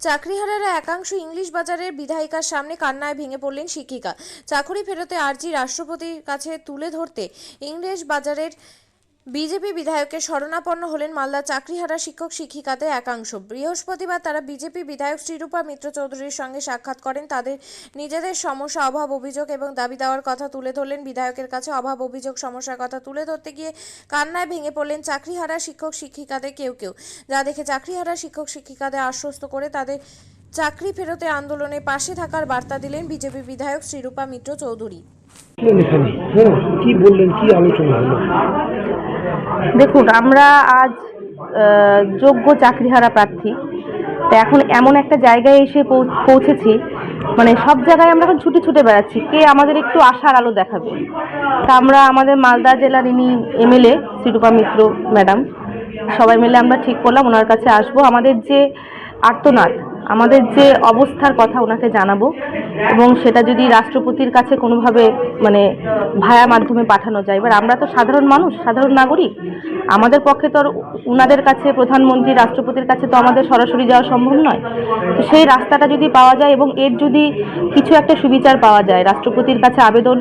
চাকরিহারারা একাংশ ইংলিশ বাজারের বিধায়িকার সামনে কান্নায় ভেঙে পড়লেন শিক্ষিকা। চাকরি ফেরতে আর্জি রাষ্ট্রপতির কাছে তুলে ধরতে ইংলিশ বাজারের বিজেপি বিধায়কের শরণাপন্ন হলেন মালদা চাকরিহারা শিক্ষক শিক্ষিকাদের একাংশ। বৃহস্পতিবার তারা বিজেপি বিধায়ক শ্রীরূপা মিত্র চৌধুরীর সঙ্গে সাক্ষাৎ করেন। তাদের নিজেদের সমস্যা, অভাব, অভিযোগ এবং দাবি দেওয়ার কথা তুলে ধরলেন। বিধায়কের কাছে অভাব, অভিযোগ, সমস্যার কথা তুলে ধরতে গিয়ে কান্নায় ভেঙে পড়লেন চাকরিহারা শিক্ষক শিক্ষিকাদের কেউ কেউ। যা দেখে চাকরিহারা শিক্ষক শিক্ষিকাদের আশ্বস্ত করে তাদের চাকরি ফেরতে আন্দোলনে পাশে থাকার বার্তা দিলেন বিজেপি বিধায়ক শ্রীরূপা মিত্র চৌধুরী। কি বললেন? কি আলোচনা হলো? দেখুন, আমরা আজ যোগ্য চাকরিহারা প্রার্থী। তো এখন এমন একটা জায়গায় এসে পৌঁছেছি মানে সব জায়গায় আমরা এখন ছুটে ছুটে বেড়াচ্ছি। কে আমাদের একটু আশার আলো দেখাবে? তা আমরা আমাদের মালদা জেলার ইনি এমএলএ শ্রীরূপা মিত্র ম্যাডাম, সবাই মিলে আমরা ঠিক করলাম, ওনার কাছে আসব। আমাদের যে আর্তনাদ, আমাদের যে অবস্থার কথা ওনাকে জানাব এবং সেটা যদি রাষ্ট্রপতির কাছে কোনোভাবে মানে ভায়া মাধ্যমে পাঠানো যায়। এবার আমরা তো সাধারণ মানুষ, সাধারণ নাগরিক। আমাদের পক্ষে তো ওনাদের কাছে, প্রধানমন্ত্রী, রাষ্ট্রপতির কাছে তো আমাদের সরাসরি যাওয়া সম্ভব নয়। তো সেই রাস্তাটা যদি পাওয়া যায় এবং এর যদি কিছু একটা সুবিচার পাওয়া যায়, রাষ্ট্রপতির কাছে আবেদন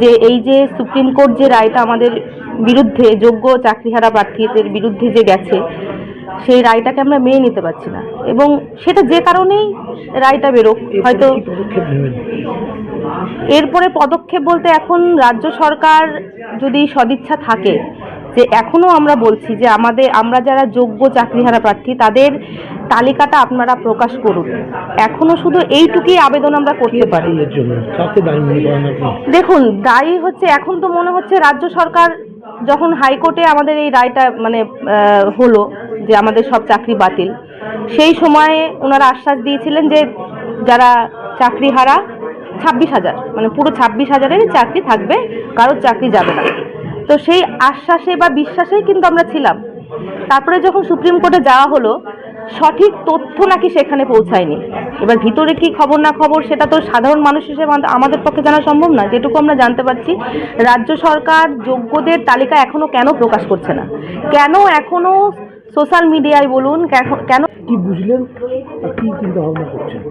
যে এই যে সুপ্রিম কোর্ট যে রায়টা আমাদের বিরুদ্ধে, যোগ্য চাকরিহারা প্রার্থীদের বিরুদ্ধে যে গেছে সেই রায়টাকে আমরা মেনে নিতে পারছি না। এবং সেটা যে কারণেই রায়টা বেরোক হয়তো এরপরে পদক্ষেপ বলতে এখন রাজ্য সরকার যদি সদিচ্ছা থাকে যে এখনও আমরা বলছি যে আমাদের আমরা যারা যোগ্য চাকরিহারা প্রার্থী তাদের তালিকাটা আপনারা প্রকাশ করুন। এখনও শুধু এইটুকুই আবেদন আমরা করতে পারি। দেখুন দায়ী হচ্ছে এখন তো মনে হচ্ছে রাজ্য সরকার যখন হাইকোর্টে আমাদের এই রায়টা মানে হলো যে আমাদের সব চাকরি বাতিল। সেই সময়ে ওনারা আশ্বাস দিয়েছিলেন যে যারা চাকরি হারা ছাব্বিশ হাজার মানে পুরো ছাব্বিশ হাজারেরই চাকরি থাকবে, কারোর চাকরি যাবে না। তো সেই আশ্বাসে বা বিশ্বাসেই কিন্তু আমরা ছিলাম। তারপরে যখন সুপ্রিম কোর্টে যাওয়া হলো, সঠিক তথ্য নাকি সেখানে পৌঁছায়নি। এবার ভিতরে কি খবর না খবর সেটা তো সাধারণ মানুষ হিসেবে আমাদের- পক্ষে জানা সম্ভব না। যেটুকু আমরা জানতে পারছি, রাজ্য সরকার যোগ্যদের তালিকা এখনও কেন প্রকাশ করছে না? কেন এখনও সোশ্যাল মিডিয়ায় বলুন, কেন- কি বুঝলেন? কি চিন্তা ভাবনা করছেন?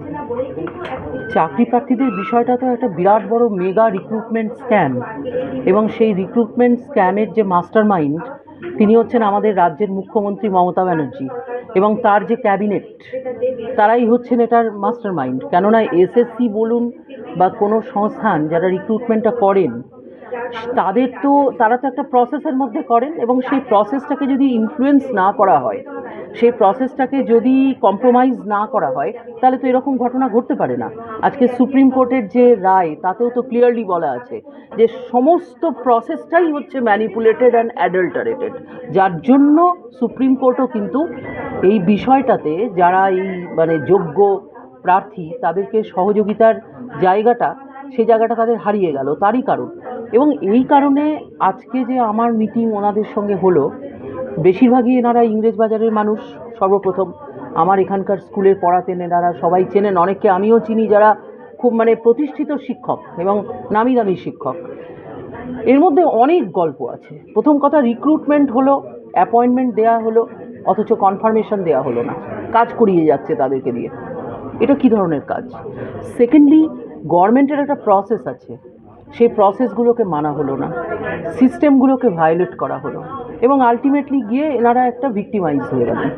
চাকরি প্রার্থীদের বিষয়টা তো একটা বিরাট বড় মেগা রিক্রুটমেন্ট স্ক্যাম এবং সেই রিক্রুটমেন্ট স্ক্যামের যে মাস্টার মাইন্ড তিনি হচ্ছেন আমাদের রাজ্যের মুখ্যমন্ত্রী মমতা ব্যানার্জি। এবং তার যে ক্যাবিনেট তারাই হচ্ছেন এটার মাস্টার মাইন্ড কেননা এসএসসি বলুন বা কোনো সংস্থান যারা রিক্রুটমেন্টটা করেন তাদের তো, তারা তো একটা প্রসেসের মধ্যে করেন এবং সেই প্রসেসটাকে যদি ইনফ্লুয়েন্স না করা হয়, সেই প্রসেসটাকে যদি কম্প্রোমাইজ না করা হয়, তাহলে তো এরকম ঘটনা ঘটতে পারে না। আজকে সুপ্রিম কোর্টের যে রায়, তাতেও তো ক্লিয়ারলি বলা আছে যে সমস্ত প্রসেসটাই হচ্ছে ম্যানিপুলেটেড অ্যান্ড অ্যাডাল্টারেটেড যার জন্য সুপ্রিম কোর্টও কিন্তু এই বিষয়টাতে যারা এই মানে যোগ্য প্রার্থী, তাদেরকে সহযোগিতার জায়গাটা সেই জায়গাটা তাদের হারিয়ে গেল। তারই কারণ। এবং এই কারণে আজকে যে আমার মিটিং ওনাদের সঙ্গে হলো, বেশিরভাগই এনারা ইংরেজ বাজারের মানুষ সর্বপ্রথম। আমার এখানকার স্কুলের পড়াতেন এনারা, সবাই চেনেন। অনেককে আমিও চিনি যারা খুব মানে প্রতিষ্ঠিত শিক্ষক এবং নামি দামি শিক্ষক। এর মধ্যে অনেক গল্প আছে। প্রথম কথা রিক্রুটমেন্ট হলো অ্যাপয়েন্টমেন্ট দেওয়া হলো, অথচ কনফার্মেশন দেওয়া হলো না। কাজ করিয়ে যাচ্ছে তাদেরকে দিয়ে। এটা কি ধরনের কাজ? সেকেন্ডলি গভর্নমেন্টের একটা প্রসেস আছে। সেই প্রসেসগুলোকে মানা হলো না। সিস্টেমগুলোকে ভায়োলেট করা হলো। এবং আলটিমেটলি গিয়ে এনারা একটা ভিক্টিমাইজ হয়ে গেলেন।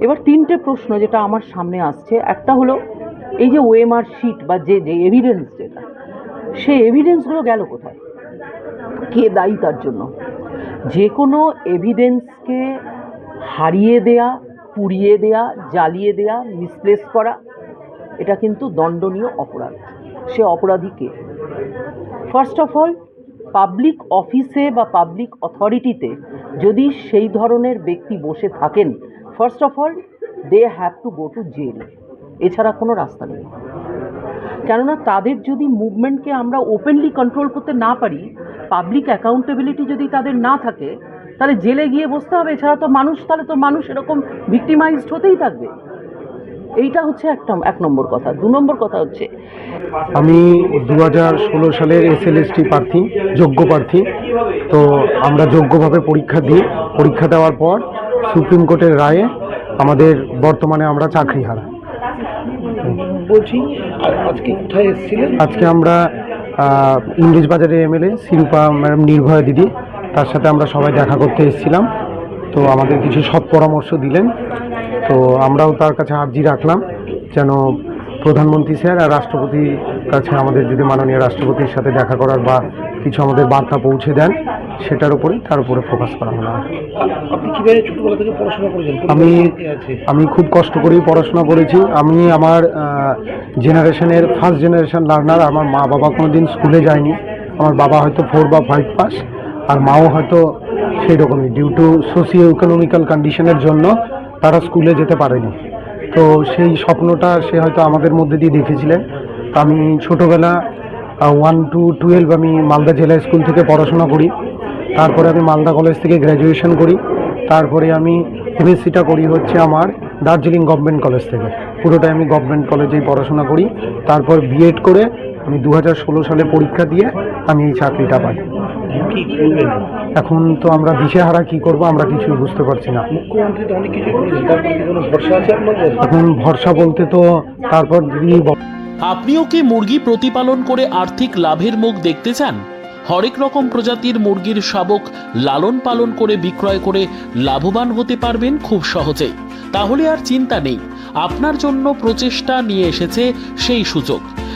এবার তিনটে প্রশ্ন যেটা আমার সামনে আসছে, একটা হলো এই যে ওএমআর শিট বা যে যে এভিডেন্স যেটা, সেই এভিডেন্সগুলো গেল কোথায়? কে দায়ী তার জন্য? যে কোনো এভিডেন্সকে হারিয়ে দেয়া, পুড়িয়ে দেয়া, জ্বালিয়ে দেয়া মিসপ্লেস করা, এটা কিন্তু দণ্ডনীয় অপরাধ। সে অপরাধী কে? ফার্স্ট অফ অল পাবলিক অফিসে বা পাবলিক অথরিটিতে যদি সেই ধরনের ব্যক্তি বসে থাকেন first of all they have to go to jail এছাড়া কোনো রাস্তা নেই। কেননা তাদের যদি মুভমেন্টকে আমরা ওপেনলি কন্ট্রোল করতে না পারি পাবলিক অ্যাকাউন্টেবিলিটি যদি তাদের না থাকে, তাহলে জেলে গিয়ে বসতে হবে। এছাড়া তো মানুষ, তাহলে তো মানুষ এরকম ভিক্টিমাইজড হতেই থাকবে। এইটা হচ্ছে একটা এক নম্বর কথা। দু নম্বর কথা হচ্ছে আমি দু হাজার ষোলো সালের এস এল প্রার্থী যোগ্য প্রার্থী। তো আমরা যোগ্যভাবে পরীক্ষা দিই। পরীক্ষা দেওয়ার পর সুপ্রিম কোর্টের রায়ে আমাদের বর্তমানে আমরা চাকরি হারা বলছি আজকে কোথায় এসেছিলেন? আজকে আমরা ইংরেজ বাজারের এমএলএ শিরুপা ম্যাডাম নির্ভয়া দিদি। তার সাথে আমরা সবাই দেখা করতে এসেছিলাম। তো আমাদের কিছু সৎ পরামর্শ দিলেন। তো আমরাও তার কাছে আর্জি রাখলাম যেন প্রধানমন্ত্রী স্যার আর রাষ্ট্রপতির কাছে আমাদের যদি মাননীয় রাষ্ট্রপতির সাথে দেখা করার বা কিছু আমাদের বার্তা পৌঁছে দেন সেটার উপরে তার উপরে ফোকাস করা হলো আমি আমি খুব কষ্ট করেই পড়াশোনা করেছি। আমি আমার জেনারেশনের ফার্স্ট জেনারেশন লার্নার আমার মা বাবা কোনো দিন স্কুলে যায়নি। আমার বাবা হয়তো ফোর বা ফাইভ পাস আর মাও হয়তো সেই রকমই ডিউ টু সোশিও ইকোনমিক্যাল কন্ডিশনের জন্য তারা স্কুলে যেতে পারেনি। তো সেই স্বপ্নটা সে হয়তো আমাদের মধ্যে দিয়ে দেখেছিলেন। আমি ছোটোবেলা ওয়ান টু টুয়েলভ আমি মালদা জেলা স্কুল থেকে পড়াশোনা করি। তারপরে আমি মালদা কলেজ থেকে গ্র্যাজুয়েশন করি। তারপরে আমি এমএসসিটা করি হচ্ছে আমার দার্জিলিং গভর্নমেন্ট কলেজ থেকে। পুরোটাই আমি গভর্নমেন্ট কলেজেই পড়াশোনা করি। তারপর বিএড করে আমি দুহাজার ষোলো সালে পরীক্ষা দিয়ে আমি এই চাকরিটা পাই। এখন তো আমরা দিশেহারা কি করব আমরা কিছুই বুঝতে পারছি না। এখন ভরসা বলতে তো তারপর দিদি আপনিও কি মুরগি প্রতিপালন করে আর্থিক লাভের মুখ দেখতে চান? হরেক রকম প্রজাতির মুরগির শাবক লালন পালন করে বিক্রয় করে লাভবান হতে পারবেন খুব সহজেই। তাহলে আর চিন্তা নেই আপনার জন্য প্রচেষ্টা নিয়ে এসেছে সেই সুযোগ।